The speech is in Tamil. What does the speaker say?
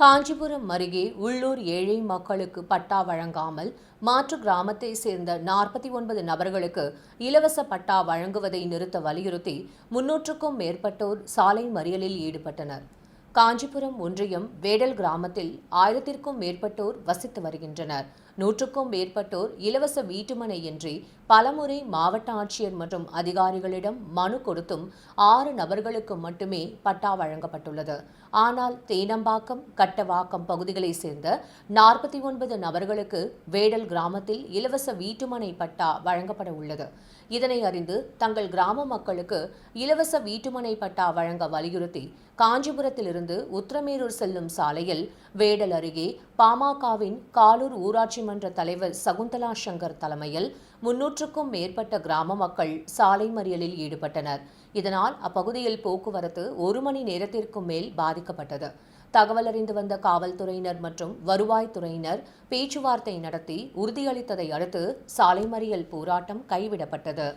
காஞ்சிபுரம் அருகே உள்ளூர் ஏழை மக்களுக்கு பட்டா வழங்காமல் மாற்று கிராமத்தை சேர்ந்த நாற்பத்தி ஒன்பது நபர்களுக்கு இலவச பட்டா வழங்குவதை நிறுத்த வலியுறுத்தி முன்னூற்றுக்கும் மேற்பட்டோர் சாலை மறியலில் ஈடுபட்டனர். காஞ்சிபுரம் ஒன்றியம் வேடல் கிராமத்தில் ஆயிரத்திற்கும் மேற்பட்டோர் வசித்து வருகின்றனர். நூற்றுக்கும் மேற்பட்டோர் இலவச வீட்டுமனையின்றி பலமுறை மாவட்ட ஆட்சியர் மற்றும் அதிகாரிகளிடம் மனு கொடுத்தும் ஆறு நபர்களுக்கு மட்டுமே பட்டா வழங்கப்பட்டுள்ளது. ஆனால் தேனம்பாக்கம் கட்டவாக்கம் பகுதிகளைச் சேர்ந்த நாற்பத்தி ஒன்பது நபர்களுக்கு வேடல் கிராமத்தில் இலவச வீட்டுமனை பட்டா வழங்கப்பட உள்ளது. இதனை அறிந்து தங்கள் கிராம மக்களுக்கு இலவச வீட்டுமனை பட்டா வழங்க வலியுறுத்தி காஞ்சிபுரத்திலிருந்து உத்திரமேரூர் செல்லும் சாலையில் வேடல் அருகே பாமகவின் காலூர் ஊராட்சி மன்ற தலைவர் சகுந்தலா சங்கர் தலைமையில் நூற்றுக்கும் மேற்பட்ட கிராம மக்கள் சாலை மறியலில் ஈடுபட்டனர். இதனால் அப்பகுதியில் போக்குவரத்து ஒரு மணி நேரத்திற்கும் மேல் பாதிக்கப்பட்டது. தகவல் அறிந்து வந்த காவல்துறையினர் மற்றும் வருவாய்த்துறையினர் பேச்சுவார்த்தை நடத்தி உறுதியளித்ததை அடுத்து சாலை மறியல் போராட்டம் கைவிடப்பட்டது.